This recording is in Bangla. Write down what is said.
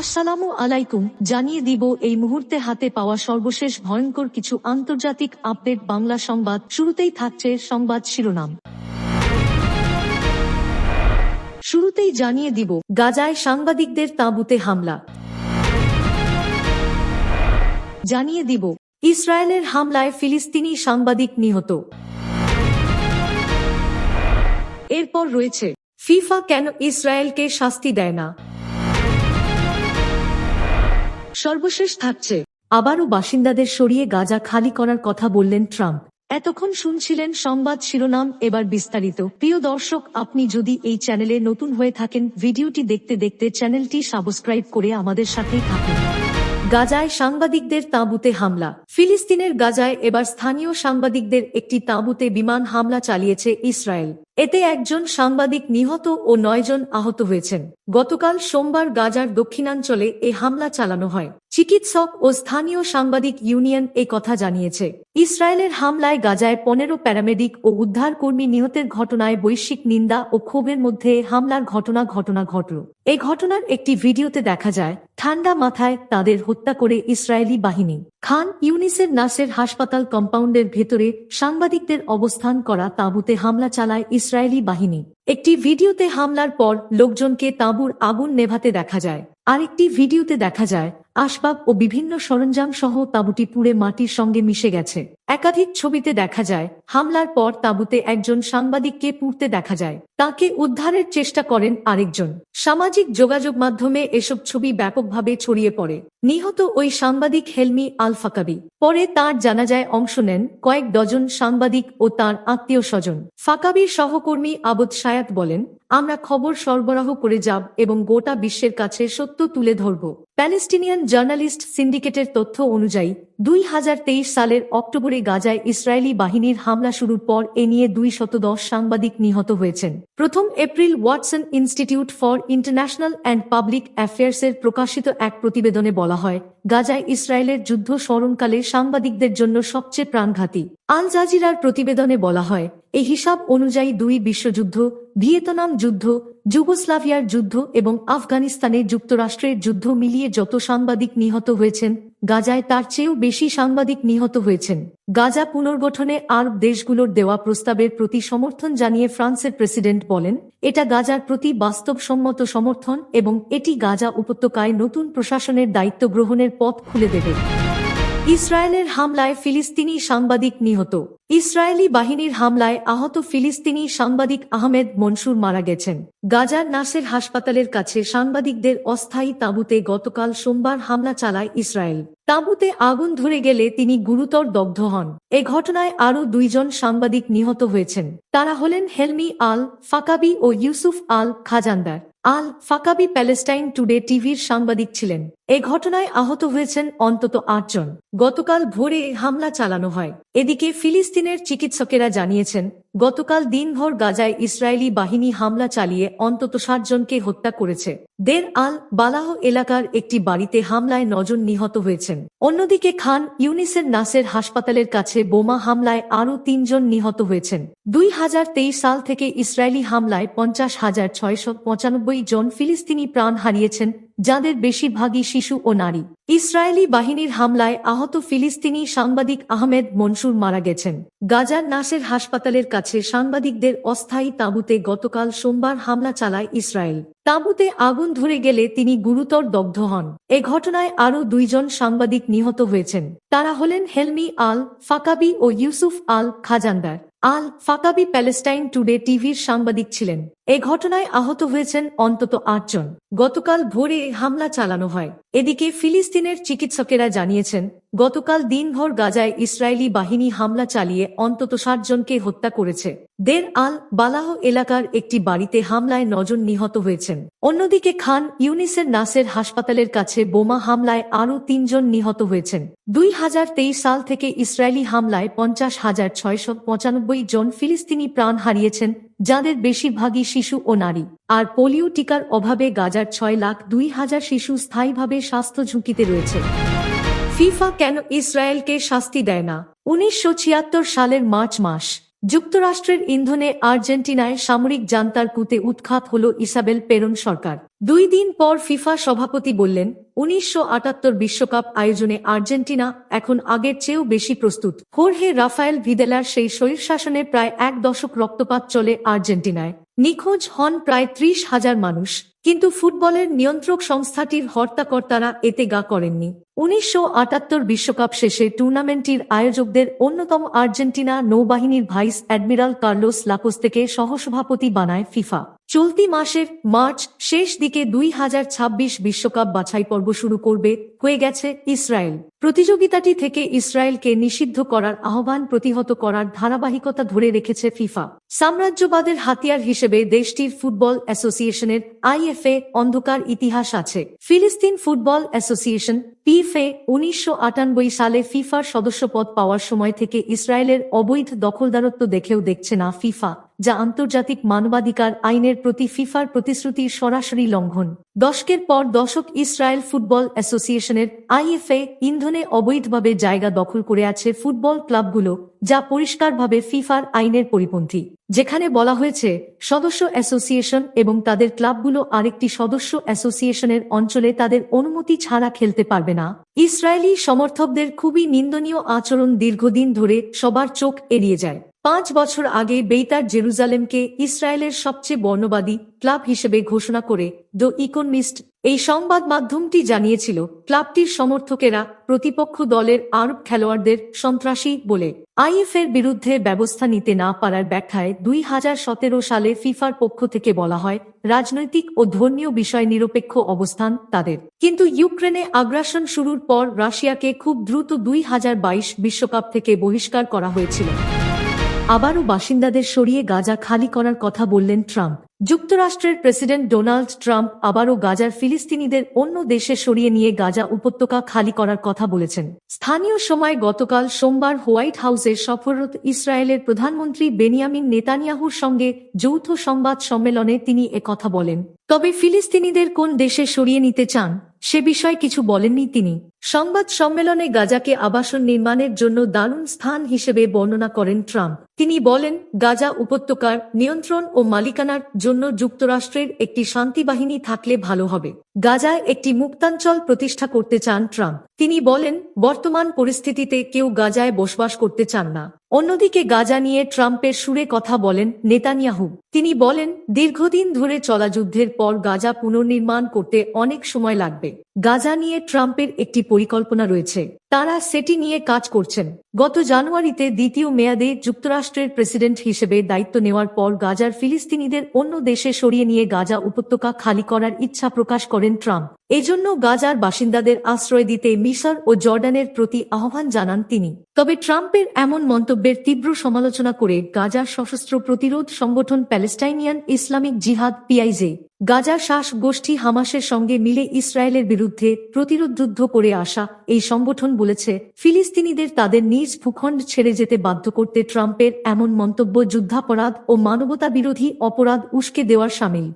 আসসালামু আলাইকুম, জানিয়ে দিব এই মুহূর্তে হাতে পাওয়া সর্বশেষ ভয়ঙ্কর কিছু আন্তর্জাতিক আপডেট বাংলা সংবাদ। শুরুতেই থাকছে সংবাদ শিরোনাম। শুরুতেই জানিয়ে দিব, গাজায় সাংবাদিকদের তাঁবুতে হামলা। জানিয়ে দিব, ইসরায়েলের হামলায় ফিলিস্তিনি সাংবাদিক নিহত। এরপর রয়েছে, ফিফা কেন ইসরায়েলকে শাস্তি দেয় না? সর্বশেষ থাকছে। আবারও বাসিন্দাদের সরিয়ে গাজা খালি করার কথা বললেন ট্রাম্প। এতক্ষণ শুনছিলেন সংবাদ শিরোনাম, এবার বিস্তারিত। প্রিয় দর্শক, আপনি যদি এই চ্যানেলে নতুন হয়ে থাকেন, ভিডিওটি দেখতে দেখতে চ্যানেলটি সাবস্ক্রাইব করে আমাদের সাথেই থাকুন। গাজায় সাংবাদিকদের তাঁবুতে হামলা। ফিলিস্তিনের গাজায় এবার স্থানীয় সাংবাদিকদের একটি তাঁবুতে বিমান হামলা চালিয়েছে ইসরায়েল। এতে একজন সাংবাদিক নিহত ও নয়জন আহত হয়েছেন। গতকাল সোমবার গাজার দক্ষিণাঞ্চলে এ হামলা চালানো হয়। চিকিৎসক ও স্থানীয় সাংবাদিক ইউনিয়ন এ কথা জানিয়েছে। ইসরায়েলের হামলায় গাজায় পনেরো প্যারামেডিক ও উদ্ধারকর্মী নিহতের ঘটনায় বৈশ্বিক নিন্দা ও ক্ষোভের মধ্যে হামলার ঘটনা ঘটনা ঘটল। এই ঘটনার একটি ভিডিওতে দেখা যায়, ঠান্ডা মাথায় তাদের হত্যা করে ইসরায়েলি বাহিনী। খান ইউনিসের নাসের হাসপাতাল কম্পাউন্ডের ভেতরে সাংবাদিকদের অবস্থান করা তাঁবুতে হামলা চালায় ইসরায়েলি বাহিনী। একটি ভিডিওতে হামলার পর লোকজনকে তাঁবুর আগুন নেভাতে দেখা যায়। আরেকটি ভিডিওতে দেখা যায়, আসবাব ও বিভিন্ন সরঞ্জাম সহ তাঁবুটি পুড়ে মাটির সঙ্গে মিশে গেছে। একাধিক ছবিতে দেখা যায়, হামলার পর তাঁবুতে একজন সাংবাদিককে পুড়তে দেখা যায়। তাকে উদ্ধারের চেষ্টা করেন আরেকজন। সামাজিক যোগাযোগ মাধ্যমে এসব ছবি ব্যাপকভাবে ছড়িয়ে পড়ে। নিহত ওই সাংবাদিক হেলমি আল ফাকাবি। পরে তার জানাজায় অংশ নেন কয়েক ডজন সাংবাদিক ও তার আত্মীয় স্বজন। ফাকাবির সহকর্মী আবদ সায়াত বলেন, আমরা খবর সরবরাহ করে যাব এবং গোটা বিশ্বের কাছে সত্য তুলে ধরব। প্যালেস্টিনিয়ান জার্নালিস্ট সিন্ডিকেটের তথ্য অনুযায়ী, দুই হাজার তেইশ সালের অক্টোবরে গাজায় ইসরায়েলি বাহিনীর হামলা শুরুর পর এ নিয়ে দুই শত দশ সাংবাদিক নিহত হয়েছেন। প্রথম April Watson Institute for International and Public অ্যাফেয়ার্সের প্রকাশিত এক প্রতিবেদনে বলা হয়, গাজায় ইসরায়েলের যুদ্ধ স্মরণকালে সাংবাদিকদের জন্য সবচেয়ে প্রাণঘাতী। আল জাজিরার প্রতিবেদনে বলা হয় এই হিসাব অনুযায়ী দুই বিশ্বযুদ্ধ, ভিয়েতনাম যুদ্ধ, যুগোস্লাভিয়ার যুদ্ধ এবং আফগানিস্তানে যুক্তরাষ্ট্রের যুদ্ধ মিলিয়ে যত সাংবাদিক নিহত হয়েছেন, গাজায় তার চেয়েও বেশি সাংবাদিক নিহত হয়েছেন। গাজা পুনর্গঠনে আরব দেশগুলোর দেওয়া প্রস্তাবের প্রতি সমর্থন জানিয়ে ফ্রান্সের প্রেসিডেন্ট বলেন, এটা গাজার প্রতি বাস্তবসম্মত সমর্থন এবং এটি গাজা উপত্যকায় নতুন প্রশাসনের দায়িত্ব গ্রহণের পথ খুলে দেবে। ইসরায়েলের হামলায় ফিলিস্তিনি সাংবাদিক নিহত। ইসরায়েলি বাহিনীর হামলায় আহত ফিলিস্তিনি সাংবাদিক আহমেদ মনসুর মারা গেছেন। গাজার নাসের হাসপাতালের কাছে সাংবাদিকদের অস্থায়ী তাঁবুতে গতকাল সোমবার হামলা চালায় ইসরায়েল। তাঁবুতে আগুন ধরে গেলে তিনি গুরুতর দগ্ধ হন। এ ঘটনায় আরও দুইজন সাংবাদিক নিহত হয়েছেন। তারা হলেন হেলমি আল ফাকাবি ও Yousef al Khazendar. Al Faqawi Palestine Today টিভির সাংবাদিক ছিলেন। এ ঘটনায় আহত হয়েছেন অন্তত আটজন। গতকাল ভোরে হামলা চালানো হয়। এদিকে ফিলিস্তিনের চিকিৎসকেরা জানিয়েছেন, গতকাল দিনভর গাজায় ইসরায়েলি বাহিনী হামলা চালিয়ে অন্তত ষাটজনকে হত্যা করেছে। দের আল বালাহ এলাকার একটি বাড়িতে হামলায় নজন নিহত হয়েছেন। অন্যদিকে খান ইউনিসের নাসের হাসপাতালের কাছে বোমা হামলায় আরও তিনজন নিহত হয়েছেন। দুই হাজার তেইশ সাল থেকে ইসরায়েলি হামলায় পঞ্চাশ হাজার ছয়শো পঁচানব্বই জন ফিলিস্তিনি প্রাণ হারিয়েছেন যাদের বেশিরভাগই শিশু ও নারী। ইসরায়েলি বাহিনীর হামলায় আহত ফিলিস্তিনি সাংবাদিক আহমেদ মনসুর মারা গেছেন। গাজার নাসের হাসপাতালের কাছে সাংবাদিকদের অস্থায়ী তাঁবুতে গতকাল সোমবার হামলা চালায় ইসরায়েল। তাঁবুতে আগুন ধরে গেলে তিনি গুরুতর দগ্ধ হন। এ ঘটনায় আরও দুইজন সাংবাদিক নিহত হয়েছেন। তারা হলেন হেলমি আল ফাকাবি ও Yusuf al Khazandar. Al Fakabi Palestine today টিভির সাংবাদিক ছিলেন। এ ঘটনায় আহত হয়েছেন অন্তত আটজন। গতকাল ভোরে হামলা চালানো হয়। এদিকে ফিলিস্তিনের চিকিৎসকেরা জানিয়েছেন, গতকাল দিনভর গাজায় ইসরায়েলি বাহিনী হামলা চালিয়ে অন্তত ষাটজনকে হত্যা করেছে। দের আল বালাহ এলাকার একটি বাড়িতে হামলায় নজন নিহত হয়েছেন। অন্যদিকে খান ইউনিসের নাসের হাসপাতালের কাছে বোমা হামলায় আরও তিনজন নিহত হয়েছেন। দুই হাজার তেইশ সাল থেকে ইসরায়েলি হামলায় পঞ্চাশ হাজার ছয়শো পঁচানব্বই জন ফিলিস্তিনি প্রাণ হারিয়েছেন যাদের বেশিরভাগই শিশু ও নারী। আর পোলিও টিকার অভাবে গাজার ছয় লাখ দুই হাজার শিশু স্থায়ীভাবে স্বাস্থ্য ঝুঁকিতে রয়েছে। ফিফা কেন ইসরায়েলকে শাস্তি দেয় না? উনিশশো ছিয়াত্তর সালের মার্চ মাস। যুক্তরাষ্ট্রের ইন্ধনে আর্জেন্টিনায় সামরিক জান্তার কুতে উৎখাত হল ইসাবেল পেরন সরকার। দুই দিন পর ফিফা সভাপতি বললেন, উনিশশো বিশ্বকাপ আয়োজনে আর্জেন্টিনা এখন আগের চেয়েও বেশি প্রস্তুত। হোরহে রাফায়েল ভিদেলার সেই শরীরশাসনে প্রায় এক দশক রক্তপাত চলে আর্জেন্টিনায়। নিখোঁজ হন প্রায় ত্রিশ হাজার মানুষ। কিন্তু ফুটবলের নিয়ন্ত্রক সংস্থাটির হর্তাকর্তারা এতে গা করেননি। উনিশশো বিশ্বকাপ শেষে টুর্নামেন্টটির আয়োজকদের অন্যতম আর্জেন্টিনা নৌবাহিনীর ভাইস অ্যাডমিরাল কার্লোস লাকোস্তেকে সহসভাপতি বানায় ফিফা। চলতি মাসের মার্চ শেষ দিকে দুই বিশ্বকাপ বাছাই পর্ব শুরু করবে, হয়ে গেছে ইসরায়েল। প্রতিযোগিতাটি থেকে ইসরায়েলকে নিষিদ্ধ করার আহ্বান প্রতিহত করার ধারাবাহিকতা ধরে রেখেছে ফিফা। সাম্রাজ্যবাদের হাতিয়ার হিসেবে দেশটির ফুটবল অ্যাসোসিয়েশনের আইএফএ অন্ধকার ইতিহাস আছে। ফিলিস্তিন ফুটবল অ্যাসোসিয়েশন পিএফএ উনিশশো আটানব্বই সালে ফিফার সদস্যপদ পাওয়ার সময় থেকে ইসরায়েলের অবৈধ দখলদারত্ব দেখেও দেখছে না ফিফা। যা আন্তর্জাতিক মানবাধিকার আইনের প্রতি ফিফার প্রতিশ্রুতির সরাসরি লঙ্ঘন। দশকের পর দশক ইসরায়েল ফুটবল অ্যাসোসিয়েশনের আইএফএ ইন্ধনে অবৈধভাবে জায়গা দখল করে আছে ফুটবল ক্লাবগুলো, যা পরিষ্কারভাবে ফিফার আইনের পরিপন্থী। যেখানে বলা হয়েছে, সদস্য অ্যাসোসিয়েশন এবং তাদের ক্লাবগুলো আরেকটি সদস্য অ্যাসোসিয়েশনের অঞ্চলে তাদের অনুমতি ছাড়া খেলতে পারবে না। ইসরায়েলি সমর্থকদের খুবই নিন্দনীয় আচরণ দীর্ঘদিন ধরে সবার চোখ এড়িয়ে যায়। পাঁচ বছর আগে বেইতার জেরুজালেমকে ইসরায়েলের সবচেয়ে বর্ণবাদী ক্লাব হিসেবে ঘোষণা করে দ্য ইকোনমিস্ট এই সংবাদ মাধ্যমটি জানিয়েছিল, ক্লাবটির সমর্থকেরা প্রতিপক্ষ দলের আরব খেলোয়াড়দের সন্ত্রাসী বলে। আইএফ এর বিরুদ্ধে ব্যবস্থা নিতে না পারার ব্যাখ্যায় দুই হাজার সতেরো সালে ফিফার পক্ষ থেকে বলা হয়, রাজনৈতিক ও ধর্মীয় বিষয় নিরপেক্ষ অবস্থান তাদের। কিন্তু ইউক্রেনে আগ্রাসন শুরুর পর রাশিয়াকে খুব দ্রুত দুই বিশ্বকাপ থেকে বহিষ্কার করা হয়েছিল। আবারও বাসিন্দাদের সরিয়ে গাজা খালি করার কথা বললেন ট্রাম্প। যুক্তরাষ্ট্রের প্রেসিডেন্ট ডোনাল্ড ট্রাম্প আবারও গাজার ফিলিস্তিনিদের অন্য দেশে সরিয়ে নিয়ে গাজা উপত্যকা খালি করার কথা বলেছেন। স্থানীয় সময় গতকাল সোমবার হোয়াইট হাউসে সফররত ইসরায়েলের প্রধানমন্ত্রী বেনিয়ামিন নেতানিয়াহুর সঙ্গে যৌথ সংবাদ সম্মেলনে তিনি কথা বলেন। তবে ফিলিস্তিনিদের কোন দেশে সরিয়ে নিতে চান, সে বিষয়ে কিছু বলেননি তিনি। সংবাদ সম্মেলনে গাজাকে আবাসন নির্মাণের জন্য দারুণ স্থান হিসেবে বর্ণনা করেন ট্রাম্প। তিনি বলেন, গাজা উপত্যকার নিয়ন্ত্রণ ও মালিকানার জন্য যুক্তরাষ্ট্রের একটি শান্তি বাহিনী থাকলে ভালো হবে। গাজায় একটি মুক্তাঞ্চল প্রতিষ্ঠা করতে চান ট্রাম্প। তিনি বলেন, বর্তমান পরিস্থিতিতে কেউ গাজায় বসবাস করতে চান না। অন্যদিকে গাজা নিয়ে ট্রাম্পের সুরে কথা বলেন নেতানিয়াহু। তিনি বলেন, দীর্ঘদিন ধরে চলা যুদ্ধের পর গাজা পুনর্নির্মাণ করতে অনেক সময় লাগবে। গাজা নিয়ে ট্রাম্পের একটি পরিকল্পনা রয়েছে। তারা সেটি নিয়ে কাজ করছেন। গত জানুয়ারিতে দ্বিতীয় মেয়াদে যুক্তরাষ্ট্রের প্রেসিডেন্ট হিসেবে দায়িত্ব নেওয়ার পর গাজার ফিলিস্তিনিদের অন্য দেশে সরিয়ে নিয়ে গাজা উপত্যকা খালি করার ইচ্ছা প্রকাশ করেন ট্রাম্প। এজন্য গাজার বাসিন্দাদের আশ্রয় দিতে মিশর ও জর্ডানের প্রতি আহ্বান জানান তিনি। তবে ট্রাম্পের এমন মন্তব্যের তীব্র সমালোচনা করে গাজার সশস্ত্র প্রতিরোধ সংগঠন Palestinian Islamic Jihad PIJ Gaza শ্বাস গোষ্ঠী হামাসের সঙ্গে মিলে ইসরায়েলের বিরুদ্ধে প্রতিরোধ যুদ্ধ করে আসা এই সংগঠন বলেছে, ফিলিস্তিনিদের তাদের নিজ ভূখণ্ড ছেড়ে যেতে বাধ্য করতে ট্রাম্পের এমন মন্তব্য যুদ্ধাপরাধ ও মানবতা বিরোধী অপরাধ উস্কে দেওয়ার সামিল।